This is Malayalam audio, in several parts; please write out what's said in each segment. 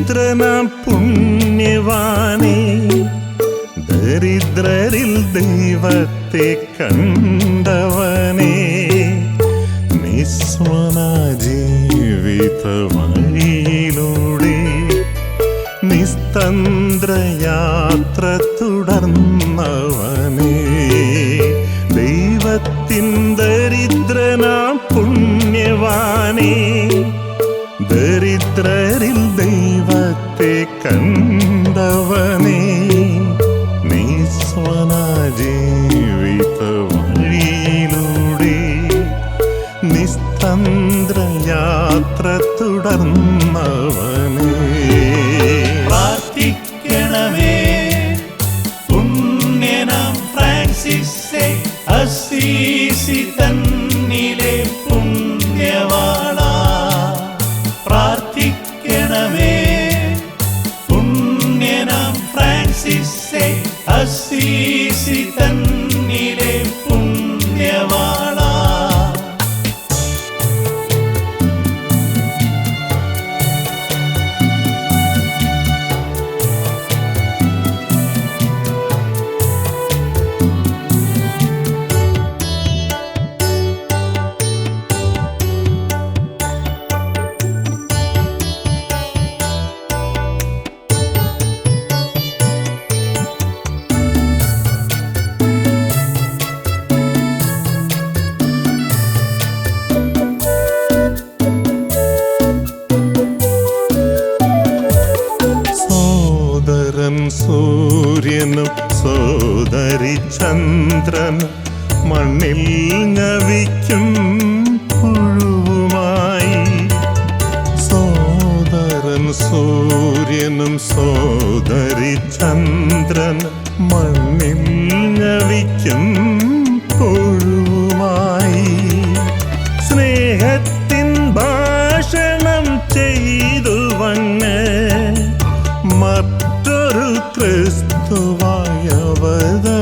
ദൈവത്തിൻ ദരിദ്രനാം പുണ്യവാനേ ദരിദ്രരിൽ ദൈവത്തെ കണ്ടവനേ. നിസ്വന ജീവിത നിസ്തന്ത്രയാത്ര തുടർന്നവനേ. ദൈവത്തിൻ ദരിദ്രനാം പുണ്യവാനേ അസീസി സൂര്യനും സോദരി ചന്ദ്രൻ മണ്ണിൽ നവിക്കും പുഴുവുമായി. സോദരൻ സൂര്യനും സോദരി ചന്ദ്രൻ മണ്ണിൽ ഞവിക്കും கர்த்தரு கிறிஸ்துவாய் அவதா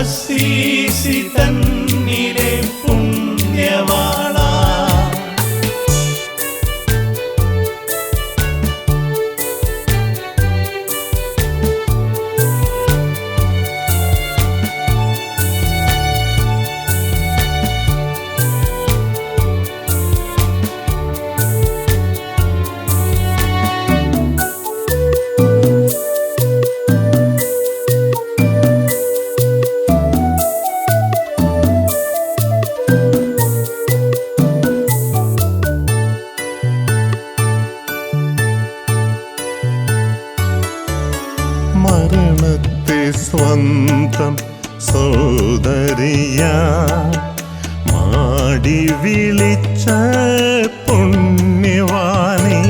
അസീസി സ്വന്തം സോദരിയ മാടി വിളിച്ച പുണ്യവാണി.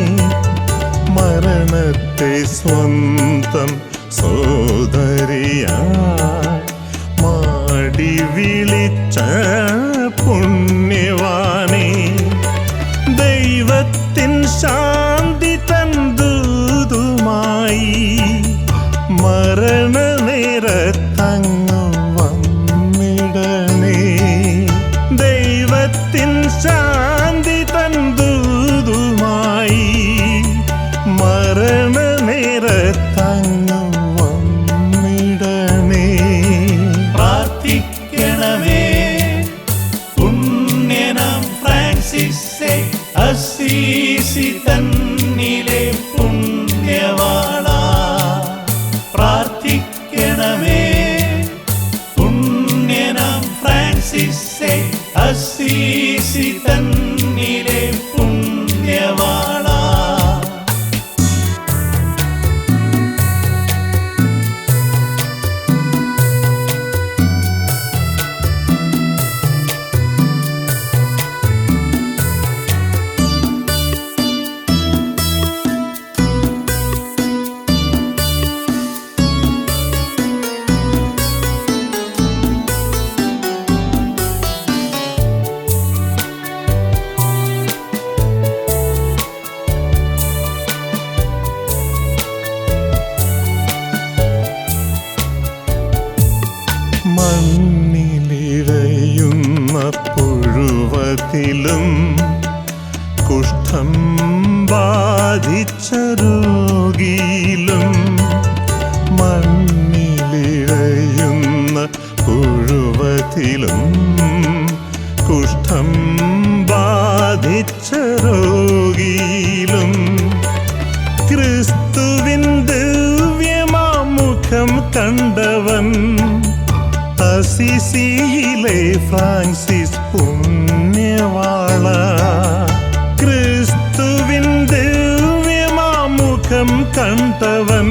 മരണത്തെ സ്വന്തം need പുഴുവത്തിലും കുഷ്ഠം ബാധിച്ച രോഗിയിലും മണ്ണിലിഴയുന്ന പുഴുവത്തിലും കുഷ്ഠം ബാധിച്ച രോഗിയിലും കണ്ടവൻ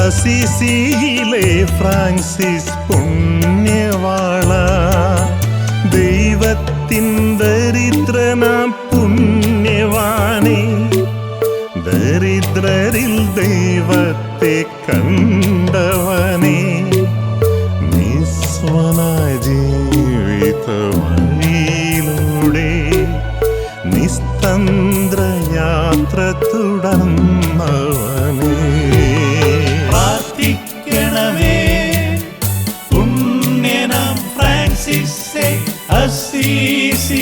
അസിസിയിലെ ഫ്രാൻസിസ് പുണ്യവാള. ദൈവത്തിൻ ദരിദ്രനാ പുണ്യവാനേ ദരിദ്രരിൽ ദൈവത്തെ കണ്ടവനേ. സ്വതന്ത്രയാത്ര തുടർന്നവനെ പ്രാർത്ഥിക്കണമേ. പുണ്യനം ഫ്രാൻസിസ് അസീസി